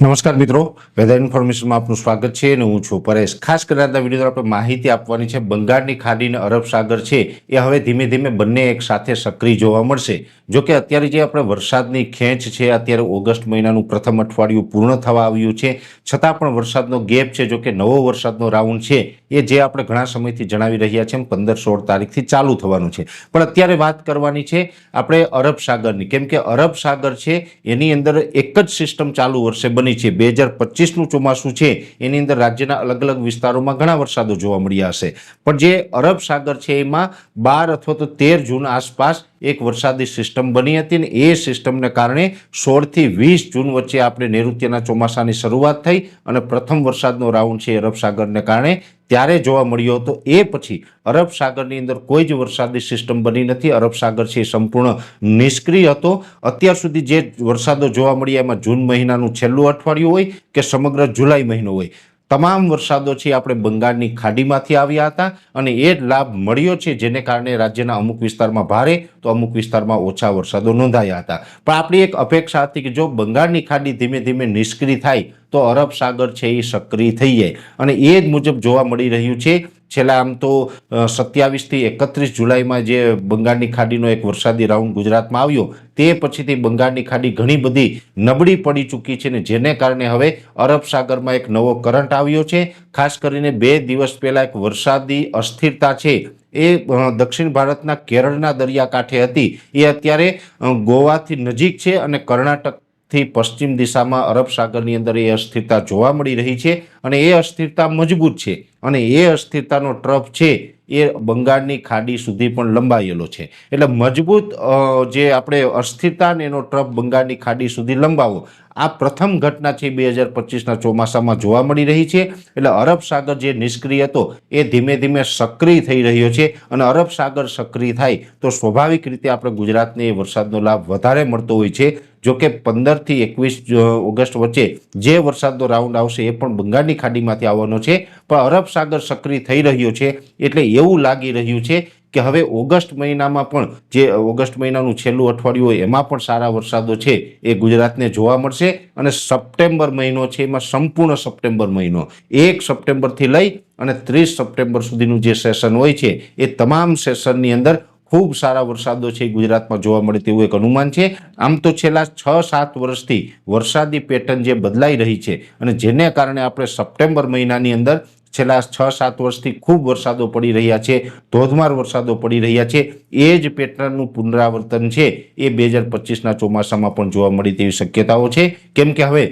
નમસ્કાર મિત્રો. વેધર ઇન્ફોર્મેશનમાં આપનું સ્વાગત છે અને હું છું પરેશ. ખાસ કરીને આજના વીડિયો આપણે માહિતી આપવાની છે. બંગાળની ખાડી અને અરબ સાગર છે એ હવે ધીમે ધીમે બંને એક સાથે સક્રિય જોવા મળશે. જો કે અત્યારે જે આપણે વરસાદની ખેંચ છે, અત્યારે ઓગસ્ટ મહિનાનું પ્રથમ અઠવાડિયું પૂર્ણ થવા આવ્યું છે. છતાં પણ વરસાદનો ગેપ છે, જો કે નવો વરસાદનો રાઉન્ડ છે. એ જે આપણે ઘણા સમયથી જણાવી રહ્યા છીએ પંદર સોળ તારીખથી ચાલુ થવાનું છે. પણ અત્યારે વાત કરવાની છે આપણે અરબ સાગરની. કેમ કે અરબ સાગર છે, એની અંદર એક જ સિસ્ટમ ચાલુ વર્ષે બની છે. બે હજાર પચીસનું ચોમાસું છે, એની અંદર રાજ્યના અલગ અલગ વિસ્તારોમાં ઘણા વરસાદો જોવા મળ્યા હશે. પણ જે અરબ સાગર છે એમાં બાર અથવા તો તેર જૂન આસપાસ એક વરસાદી સિસ્ટમ બની હતી ને એ સિસ્ટમને કારણે સોળથી વીસ જૂન વચ્ચે આપણે નૈઋત્યના ચોમાસાની શરૂઆત થઈ અને પ્રથમ વરસાદનો રાઉન્ડ છે અરબ સાગરને કારણે. ત્યારે જોવા મળ્યો હતો એ પછી અરબ સાગરની અંદર કોઈ જ વરસાદી સિસ્ટમ બની નથી. અરબ સાગર છે એ સંપૂર્ણ નિષ્ક્રિય હતો. અત્યાર સુધી જે વરસાદો જોવા મળ્યા એમાં જૂન મહિનાનું છેલ્લું અઠવાડિયું હોય કે સમગ્ર જુલાઈ મહિનો હોય. તમામ વરસાદો છે આપણે બંગાળની ખાડીમાંથી આવ્યા હતા અને એ જ લાભ મળ્યો છે જેને કારણે રાજ્યના અમુક વિસ્તારમાં ભારે તો અમુક વિસ્તારમાં ઓછા વરસાદો નોંધાયા હતા. પણ આપણી એક અપેક્ષા હતી કે જો બંગાળની ખાડી ધીમે ધીમે નિષ્ક્રિય થાય તો અરબ સાગર છે એ સક્રિય થઈ જાય. અને એ જ મુજબ જોવા મળી રહ્યું છે છેલ્લા આમ તો સત્યાવીસથી એકત્રીસ જુલાઈમાં જે બંગાળની ખાડીનો એક વરસાદી રાઉન્ડ ગુજરાતમાં આવ્યો, તે પછીથી બંગાળની ખાડી ઘણી બધી નબળી પડી ચૂકી છે ને જેને કારણે હવે અરબ સાગરમાં એક નવો કરંટ આવ્યો છે. ખાસ કરીને બે દિવસ પહેલાં એક વરસાદી અસ્થિરતા છે એ દક્ષિણ ભારતના કેરળના દરિયાકાંઠે હતી. એ અત્યારે ગોવાથી નજીક છે અને કર્ણાટક થી પશ્ચિમ દિશામાં અરબ સાગરની અંદર એ અસ્થિરતા જોવા મળી રહી છે અને એ અસ્થિરતા મજબૂત છે અને એ અસ્થિરતાનો ટ્રફ છે એ બંગાળની ખાડી સુધી પણ લંબાયેલો છે. એટલે મજબૂત જે આપણે અસ્થિરતા ને એનો ટ્રફ બંગાળની ખાડી સુધી લંબાવો, આ પ્રથમ ઘટના છે બે હજાર પચીસના ચોમાસામાં જોવા મળી રહી છે. એટલે અરબ સાગર જે નિષ્ક્રિય હતો એ ધીમે ધીમે સક્રિય થઈ રહ્યો છે અને અરબ સાગર સક્રિય થાય તો સ્વાભાવિક રીતે આપણે ગુજરાતને એ વરસાદનો લાભ વધારે મળતો હોય છે. જો કે પંદરથી એકવીસ ઓગસ્ટ વચ્ચે જે વરસાદનો રાઉન્ડ આવશે એ પણ બંગાળની ખાડીમાંથી આવવાનો છે. પણ અરબ સાગર સક્રિય થઈ રહ્યો છે એટલે એવું લાગી રહ્યું છે કે હવે ઓગસ્ટ મહિનામાં પણ જે ઓગસ્ટ મહિનાનું છેલ્લું અઠવાડિયું હોય એમાં પણ સારા વરસાદો છે એ ગુજરાતને જોવા મળશે. અને સપ્ટેમ્બર મહિનો છે એમાં સંપૂર્ણ સપ્ટેમ્બર મહિનો. એક સપ્ટેમ્બરથી લઈ અને ત્રીસ સપ્ટેમ્બર સુધીનું જે સેશન હોય છે એ તમામ સેશનની અંદર ખૂબ સારા વરસાદો છે ગુજરાતમાં જોવા મળે તેવું એક અનુમાન છે. આમ તો છેલ્લા છ સાત વર્ષથી વરસાદી પેટર્ન જે બદલાઈ રહી છે અને જેને કારણે આપણે સપ્ટેમ્બર મહિનાની અંદર છેલ્લા છ સાત વર્ષથી ખૂબ વરસાદો પડી રહ્યા છે, ધોધમાર વરસાદો પડી રહ્યા છે, એ જ પેટર્નનું પુનરાવર્તન છે એ બે હજાર પચીસના ચોમાસામાં પણ જોવા મળી તેવી શક્યતાઓ છે. કેમ કે હવે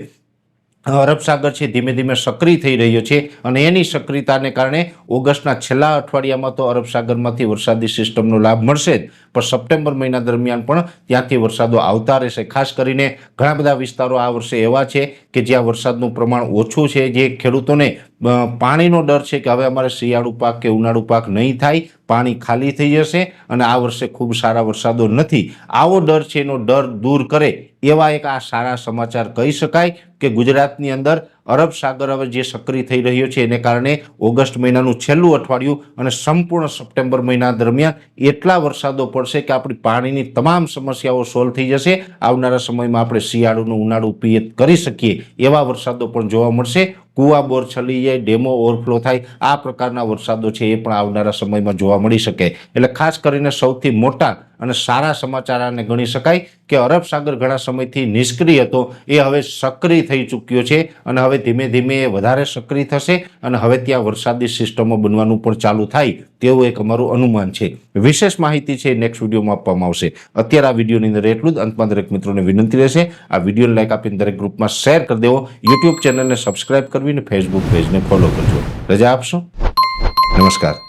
અરબ સાગર છે, ધીમે ધીમે સક્રિય થઈ રહ્યો છે અને એની સક્રિયતાને કારણે ઓગસ્ટના છેલ્લા અઠવાડિયામાં તો અરબ સાગરમાંથી વરસાદી સિસ્ટમનો લાભ મળશે જ. પણ સપ્ટેમ્બર મહિના દરમિયાન પણ ત્યાંથી વરસાદો આવતા રહેશે. ખાસ કરીને ઘણા બધા વિસ્તારો આ વર્ષે એવા છે કે જ્યાં વરસાદનું પ્રમાણ ઓછું છે, જે ખેડૂતોને પાણીનો ડર છે કે હવે અમારે શિયાળુ પાક કે ઉનાળુ પાક નહીં થાય, પાણી ખાલી થઈ જશે અને આ વર્ષે ખૂબ સારા વરસાદો નથી. આવો ડર છે, એનો ડર દૂર કરે એવા એક આ સારા સમાચાર કહી શકાય કે ગુજરાતની અંદર અરબ સાગર હવે જે સક્રિય થઈ રહ્યો છે, એને કારણે ઓગસ્ટ મહિનાનું છેલ્લું અઠવાડિયું અને સંપૂર્ણ સપ્ટેમ્બર મહિના દરમિયાન એટલા વરસાદો પડશે કે આપણી પાણીની તમામ સમસ્યાઓ સોલ્વ થઈ જશે. આવનારા સમયમાં આપણે શિયાળુનું ઉનાળુ પિયત કરી શકીએ એવા વરસાદો પણ જોવા મળશે. કુવા બોર છલી જાય, ડેમો ઓવરફ્લો થાય, આ પ્રકારના વરસાદો છે એ પણ આવનારા સમયમાં જોવા મળી શકે. એટલે ખાસ કરીને સૌથી મોટા અને સારા સમાચાર આને ગણી શકાય કે અરબ સાગર ઘણા સમયથી નિષ્ક્રિય હતો. એ હવે સક્રિય થઈ ચૂક્યો છે અને હવે ધીમે ધીમે એ વધારે સક્રિય થશે અને હવે ત્યાં વરસાદી સિસ્ટમો બનવાનું પણ ચાલુ થાય તેવું એક અમારું અનુમાન છે. વિશેષ માહિતી છે નેક્સ્ટ વિડીયોમાં આપવામાં આવશે. અત્યારે આ વિડીયોની અંદર એટલું જ. અંતમાં દરેક મિત્રોને વિનંતી રહેશે. આ વિડીયોને લાઈક આપીને દરેક ગ્રુપમાં શેર કરી દેવો. યુટ્યુબ ચેનલને સબસ્ક્રાઇબ કરવી અને ફેસબુક પેજને ફોલો કરજો. રજા આપશો? નમસ્કાર.